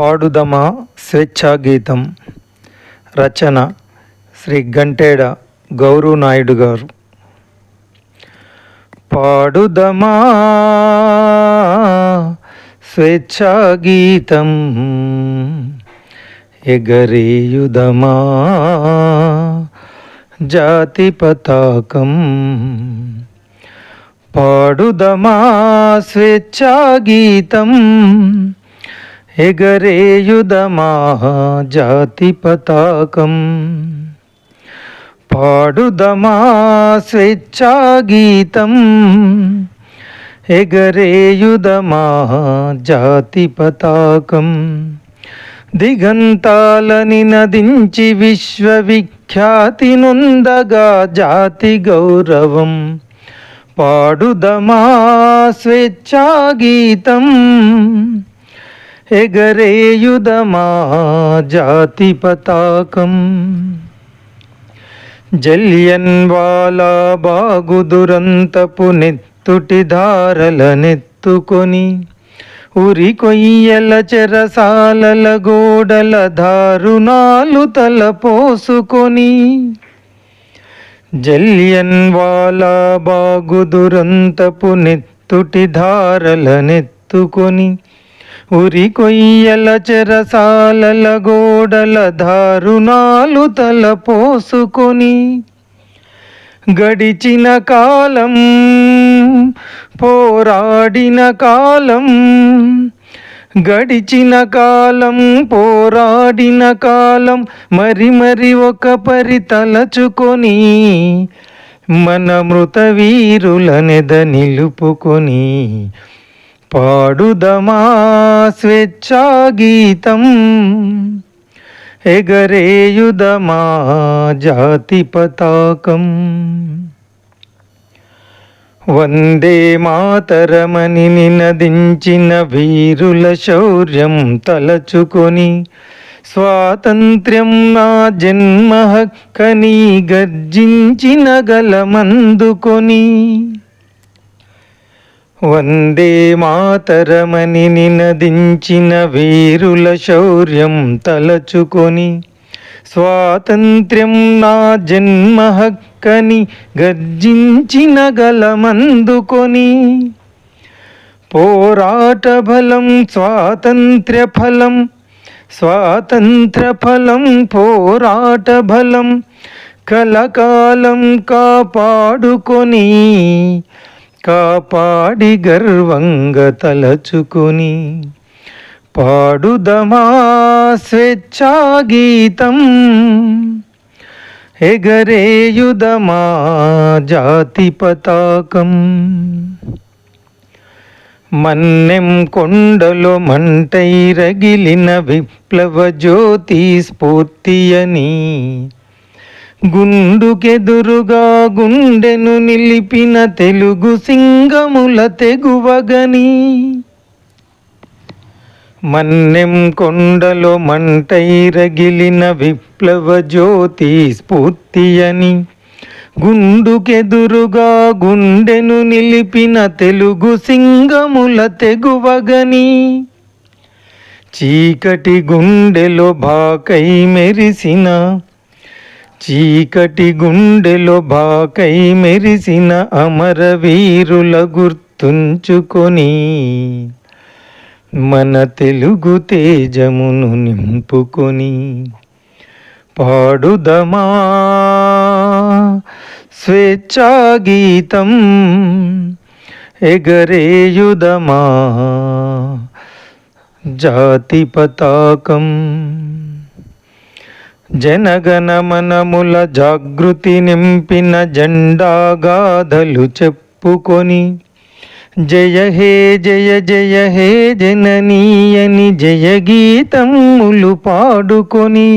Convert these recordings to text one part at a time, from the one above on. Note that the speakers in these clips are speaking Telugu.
పాడుదమా స్వేచ్ఛాగీతం. రచన శ్రీ గంటేడ గౌరు నాయుడు గారు. పాడుదమా స్వేచ్ఛాగీతం. ఎగరేయుదమా జాతి పతాకం. పాడుదమా స్వేచ్ఛాగీతం. ఎగరేయుదమా జాతి పతాకం పాడుదమా స్వేచ్ఛాగీతం ఎగరేయుదమా జాతి పతాకం దిగంతాలని నదించి విశ్వవిఖ్యాతి నొందగా జాతి గౌరవం పాడుదమా స్వేచ్ఛాగీతం ఎగరేయుదమా జాతి పతాకం. జల్యన్ వాలా బాగు దురంతపు నెత్తుటి ధారల నెత్తుకొని ఉరి కొయ్యల చెరసాలల గోడల దారుణాలు తలపోసుకొని జల్యన్ వాలా బాగు దురంతపు నెత్తుటి ధారల నెత్తుకొని ఉరి కొయ్యల చెరసాలల గోడల దారుణాలు తల పోసుకొని గడిచిన కాలం పోరాడిన కాలం గడిచిన కాలం పోరాడిన కాలం మరి మరి ఒక పరి తలచుకొని మన మృత వీరులనెద నిలుపుకొని పాడుదమా స్వేచ్ఛాగీతం ఎగరేయుదమా జాతి పతాకం. వందే మాతరమని నినదించిన వీరుల శౌర్యం తలచుకొని స్వాతంత్ర్యం నా జన్మ హక్కని గర్జించిన గలమందుకొని వందే మాతరమని నినదించిన వీరుల శౌర్యం తలచుకొని స్వాతంత్ర్యం నా జన్మ హక్కని గర్జించిన గలమందుకొని పోరాట బలం స్వాతంత్ర్య ఫలం స్వాతంత్ర ఫలం పోరాట బలం కలకాలం కాపాడుకొని కాపాడి గర్వంగా తలచుకుని పాడుదమా స్వేచ్ఛా గీతం. ఎగరేయుదమా జాతి పతాకం. మన్నెం కొండలో మంటై రగిలిన విప్లవ జ్యోతి స్ఫూర్తియని గుండుకెదురుగా గుండెను నిలిపిన తెలుగు సింగముల తెగువగని. మన్నెం కొండలో మంటై రగిలిన విప్లవ జ్యోతి స్ఫూర్తి అని గుండుకెదురుగా గుండెను నిలిపిన తెలుగు సింగముల తెగువగని. చీకటి గుండెలో బాకై మెరిసిన చీకటి గుండెలో బాకై మెరిసిన అమరవీరుల గుర్తుంచుకొని మన తెలుగు తేజమును నింపుకొని పాడుదమా స్వేచ్ఛాగీతం ఎగరేయుదమా జాతి పతాకం జనగణమనముల జాగృతి నింపిన జెండాగాథలు చెప్పుకొని జయ హే జయ జయ హే జననీయని జయ గీతములు పాడుకొని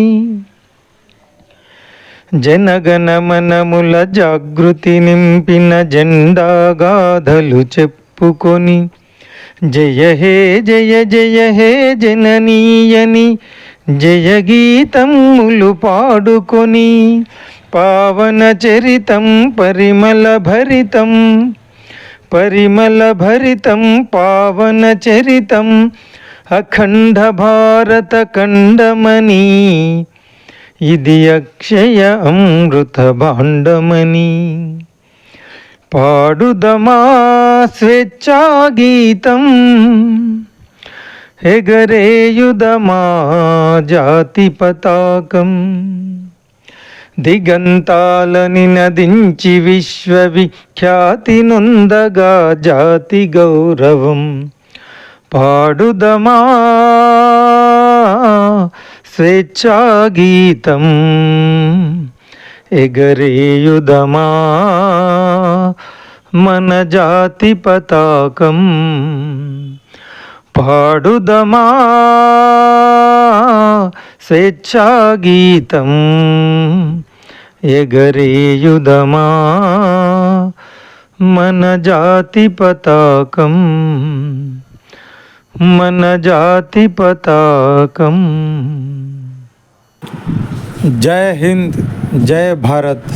జనగణమనముల జాగృతి నింపిన జెండాగాథలు చెప్పుకొని జయ హే జయ జయ హే జననీయని జయ గీతములు పాడుకొని పావన చరితం పరిమళ భరితం పరిమళ భరితం పావన చరితం అఖండ భారత ఖండమని ఇది అక్షయ అమృత భాండమని. పాడుదమా స్వేచ్ఛా గీతం ఎగరేయుదమా జాతి పతాకం దిగంతాలని నదించి విశ్వవిఖ్యాతి నొందగా జాతి గౌరవం పాడుదమా స్వేచ్ఛాగీతం ఎగరేయుదమా మన జాతి పతాకం పాడుదమా? స్వేచ్ఛాగీతం ఎగరేయుదమా? మన జాతి పతాకం మన జాతి పతాకం. జై హింద్ జై భారత్.